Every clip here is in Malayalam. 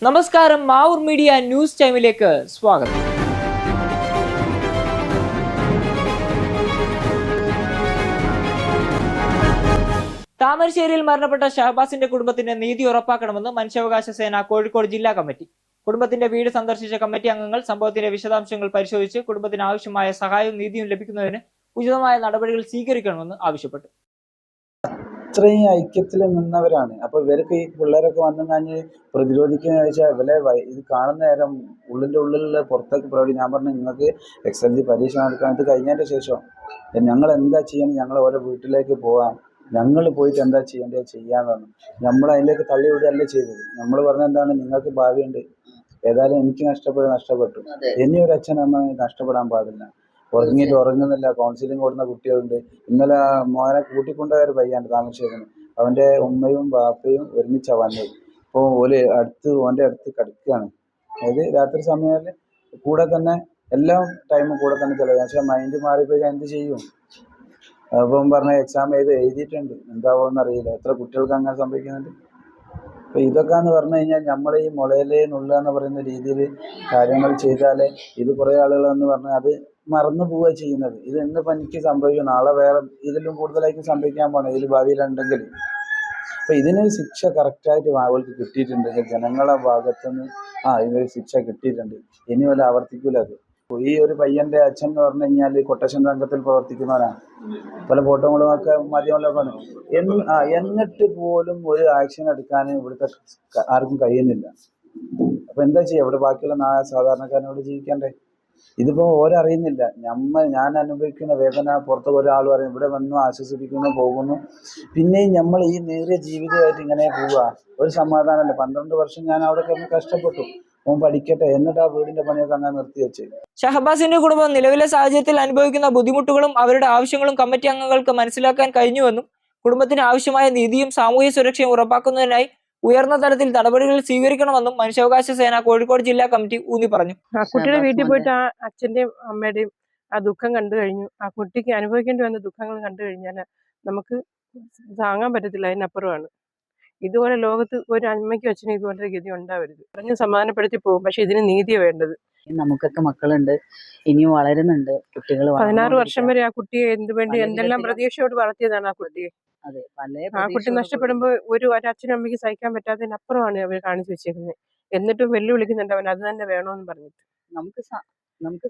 നമസ്കാരം മാവൂർ മീഡിയ ന്യൂസ് ടൈമിലേക്ക് സ്വാഗതം. താമരശ്ശേരിയിൽ മരണപ്പെട്ട ഷഹബാസിന്റെ കുടുംബത്തിന് നീതി ഉറപ്പാക്കണമെന്ന് മനുഷ്യാവകാശ സേന കോഴിക്കോട് ജില്ലാ കമ്മിറ്റി. കുടുംബത്തിന്റെ വീട് സന്ദർശിച്ച കമ്മിറ്റി അംഗങ്ങൾ സംഭവത്തിന്റെ വിശദാംശങ്ങൾ പരിശോധിച്ച് കുടുംബത്തിന് ആവശ്യമായ സഹായവും നീതിയും ലഭിക്കുന്നതിന് ഉചിതമായ നടപടികൾ സ്വീകരിക്കണമെന്ന് ആവശ്യപ്പെട്ടു. ഇത്രയും ഐക്യത്തിൽ നിന്നവരാണ്. അപ്പൊ ഇവർക്ക് ഈ പിള്ളേരൊക്കെ വന്നു കഴിഞ്ഞ് പ്രതിരോധിക്കുന്ന വെച്ചാൽ ഇവരെ ഇത് കാണുന്ന നേരം ഉള്ളിന്റെ ഉള്ളിലുള്ള പുറത്തേക്ക് പ്രകടി ഞാൻ പറഞ്ഞു നിങ്ങൾക്ക് എക്സ് എൽ ജി പരീക്ഷ നടക്കാൻ ഇത് കഴിഞ്ഞതിന്റെ ശേഷം ഞങ്ങൾ എന്താ ചെയ്യണം ഞങ്ങൾ ഓരോ വീട്ടിലേക്ക് പോവാം ഞങ്ങൾ പോയിട്ട് എന്താ ചെയ്യേണ്ടത് ചെയ്യാന്നാണ് നമ്മൾ അതിലേക്ക് തള്ളി വിടുകയല്ലേ ചെയ്തത്. നമ്മൾ പറഞ്ഞ എന്താണ് നിങ്ങൾക്ക് ഭാവിയുണ്ട്. ഏതായാലും എനിക്ക് നഷ്ടപ്പെട്ടു. നഷ്ടപ്പെട്ടു ഇനി ഒരു അച്ഛനമ്മ നഷ്ടപ്പെടാൻ പാടില്ല. ഉറങ്ങിയിട്ട് ഉറങ്ങുന്നില്ല. കൗൺസിലിംഗ് കൊടുക്കുന്ന കുട്ടികളുണ്ട്. ഇന്നലെ മോനെ കൂട്ടിക്കൊണ്ടുപോയ ഒരു പയ്യാണ് താമസിച്ചിരുന്നു അവന്റെ ഉമ്മയും ബാപ്പയും ഒരുമിച്ചാണ് വന്നത്. അപ്പോൾ ഓൽ അടുത്ത് ഓന്റെ അടുത്ത് കിടക്കുകയാണ്. അതായത് രാത്രി സമയങ്ങളിൽ കൂടെ തന്നെ എല്ലാ ടൈമും കൂടെ തന്നെ ചിലവ് പക്ഷെ മൈൻഡ് മാറിപ്പോയി എന്ത് ചെയ്യും? അപ്പം പറഞ്ഞ എക്സാം എഴുതി എഴുതിയിട്ടുണ്ട്. എന്താവോന്ന് അറിയില്ല. എത്ര കുട്ടികൾക്ക് അങ്ങനെ സംഭവിക്കുന്നുണ്ട്. അപ്പൊ ഇതൊക്കെ എന്ന് പറഞ്ഞു കഴിഞ്ഞാൽ നമ്മൾ ഈ മുളയിലേ നുള്ള എന്ന് പറയുന്ന രീതിയിൽ കാര്യങ്ങൾ ചെയ്താലേ ഇത് കുറേ ആളുകൾ എന്ന് പറഞ്ഞാൽ അത് മറന്നു പോവുക ചെയ്യുന്നത്. ഇത് ഇന്നിപ്പോൾ പനിക്ക് സംഭവിക്കും. നാളെ വേറെ ഇതിലും കൂടുതലായിരിക്കും സംഭവിക്കാൻ പോകണം ഇതിൽ ഭാവിയിലുണ്ടെങ്കിൽ അപ്പൊ ഇതിനൊരു ശിക്ഷ കറക്റ്റായിട്ട് അവർക്ക് കിട്ടിയിട്ടുണ്ടെങ്കിൽ ജനങ്ങളെ ഭാഗത്തുനിന്ന് ആ ഇതിനൊരു ശിക്ഷ കിട്ടിയിട്ടുണ്ട്. ഇനി വല്ല ആവർത്തിക്കൂല അത്. ഈ ഒരു പയ്യന്റെ അച്ഛൻ എന്ന് പറഞ്ഞു കഴിഞ്ഞാൽ കൊട്ടേഷൻ രംഗത്തിൽ പ്രവർത്തിക്കുന്നവനാണ്. പല എന്ന് ആ എന്നിട്ട് പോലും ഒരു ആക്ഷൻ എടുക്കാൻ ഇവിടുത്തെ ആർക്കും കഴിയുന്നില്ല. അപ്പൊ എന്താ ചെയ്യുക ഇവിടെ ബാക്കിയുള്ള സാധാരണക്കാരനോട് ജീവിക്കണ്ടേ? ഇതിപ്പോ ഓരറിയുന്നില്ല നമ്മ ഞാൻ അനുഭവിക്കുന്ന വേദന പുറത്ത് ഒരാൾ പറയും ഇവിടെ വന്നു ആശ്വസിപ്പിക്കുന്നു പോകുന്നു. പിന്നെയും നമ്മൾ ഈ നേരിയ ജീവിതമായിട്ട് ഇങ്ങനെ പോവുക. ഒരു സമാധാനമല്ല. പന്ത്രണ്ട് വർഷം ഞാൻ അവിടെ കിടന്ന് കഷ്ടപ്പെട്ടു. ഓൻ പഠിക്കട്ടെ. എന്നിട്ട് ആ വീടിന്റെ പണിയൊക്കെ അങ്ങനെ നിർത്തി വെച്ച്. ഷഹബാസിന്റെ കുടുംബം നിലവിലെ സാഹചര്യത്തിൽ അനുഭവിക്കുന്ന ബുദ്ധിമുട്ടുകളും അവരുടെ ആവശ്യങ്ങളും കമ്മിറ്റി അംഗങ്ങൾക്ക് മനസ്സിലാക്കാൻ കഴിഞ്ഞുവെന്നും കുടുംബത്തിന് ആവശ്യമായ നീതിയും സാമൂഹ്യ സുരക്ഷയും ഉറപ്പാക്കുന്നതിനായി ഉയർന്ന തലത്തിൽ നടപടികൾ സ്വീകരിക്കണമെന്നും മനുഷ്യാവകാശ സേന കോഴിക്കോട് ജില്ലാ കമ്മിറ്റി ഊന്നി പറഞ്ഞു. ആ കുട്ടിയുടെ വീട്ടിൽ പോയിട്ട് ആ അച്ഛന്റെയും അമ്മയുടെയും ആ ദുഃഖം കണ്ടു കഴിഞ്ഞു. ആ കുട്ടിക്ക് അനുഭവിക്കേണ്ടി വന്ന ദുഃഖങ്ങൾ കണ്ടു കഴിഞ്ഞാൽ നമുക്ക് താങ്ങാൻ പറ്റത്തില്ല അതിനപ്പുറമാണ്. ഇതുപോലെ ലോകത്ത് ഒരു അമ്മയ്ക്കും അച്ഛനും ഇതുപോലൊരു ഗതി ഉണ്ടാവരുത്. പറഞ്ഞ് സമാധാനപ്പെടുത്തി പോകും പക്ഷെ ഇതിന് നീതിയെ വേണ്ടത്. നമുക്കൊക്കെ മക്കളുണ്ട് ഇനിയും വളരുന്നുണ്ട് കുട്ടികൾ പതിനാറ് വർഷം വരെ ആ കുട്ടിയെ എന്ത് വേണ്ടി പല എന്തെല്ലാം പ്രതീക്ഷയോട് വളർത്തിയതാണ് ആ കുട്ടിയെ? ആ കുട്ടി നഷ്ടപ്പെടുമ്പോ നഷ്ടപ്പെടുമ്പോൾ ഒരു ഒരച്ഛനും അമ്മയ്ക്ക് സഹിക്കാൻ പറ്റാത്തതിനപ്പുറമാണ് അവർ കാണിച്ചു വെച്ചേക്കുന്നത്. എന്നിട്ടും വെല്ലുവിളിക്കുന്നുണ്ട് അവൻ അത് തന്നെ വേണമെന്ന് പറഞ്ഞിട്ട്. നമുക്ക് നമുക്ക്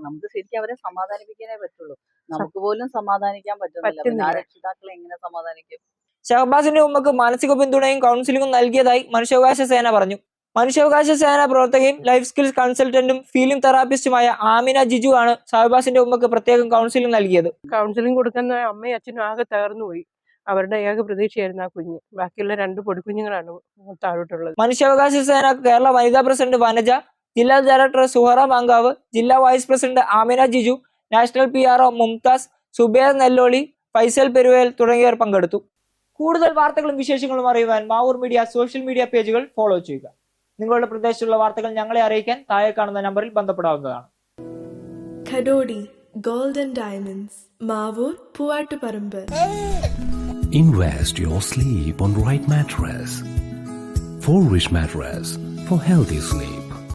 നമുക്ക് ശരിക്കും അവരെ സമാധാനിപ്പിക്കാനേ പറ്റുള്ളൂ. നമുക്ക് പോലും സമാധാനിക്കാൻ പറ്റുന്നില്ല. ആ പറ്റുന്നില്ല. രക്ഷിതാക്കളെ എങ്ങനെ സമാധാനിക്കും? ഷഹബാസിന്റെ ഉമ്മക്ക് മാനസിക പിന്തുണയും കൗൺസിലിംഗും നൽകിയതായി മനുഷ്യാവകാശ സേന പറഞ്ഞു. മനുഷ്യാവകാശ സേന പ്രവർത്തകയും ലൈഫ് സ്കിൽസ് കൺസൾട്ടന്റും ഫീലിംഗ് തെറാപ്പിസ്റ്റുമായ ആമിന ജിജു ആണ് ഷഹബാസിന്റെ ഉമ്മക്ക് പ്രത്യേകം കൗൺസിലിംഗ് നൽകിയത്. കൗൺസിലിംഗ് കൊടുക്കുന്ന അമ്മയും അച്ഛനും ആകെ തകർന്നു പോയി. അവരുടെ ഏക പ്രതീക്ഷയായിരുന്നു ആ കുഞ്ഞ്. ബാക്കിയുള്ള രണ്ട് പൊടിക്കുഞ്ഞുങ്ങളാണ് താഴോട്ടുള്ളത്. മനുഷ്യാവകാശ സേന കേരള വനിതാ പ്രസിഡന്റ് വനജ ജില്ലാ ഡയറക്ടർ സുഹറ മാങ്കാവ് ജില്ലാ vice president Amina Jiju national P R O Mumtaz Zubair Nelloli Faisal Peruvel തുടങ്ങിയവർ പങ്കെടുത്തു. കൂടുതൽ വാർത്തകളും വിശേഷങ്ങളും അറിയുവാൻ മാവൂർ മീഡിയ സോഷ്യൽ മീഡിയ പേജുകൾ ഫോളോ ചെയ്യുക. നിങ്ങളുടെ പ്രദേശത്തുള്ള വാർത്തകൾ ഞങ്ങളെ അറിയിക്കാൻ താഴെ കാണുന്ന നമ്പറിൽ ബന്ധപ്പെടാവുന്നതാണ്. ഖഡോടി golden diamonds Mavoor Poovattuparamba. Invest your sleep on right mattress for wish mattress for healthy sleep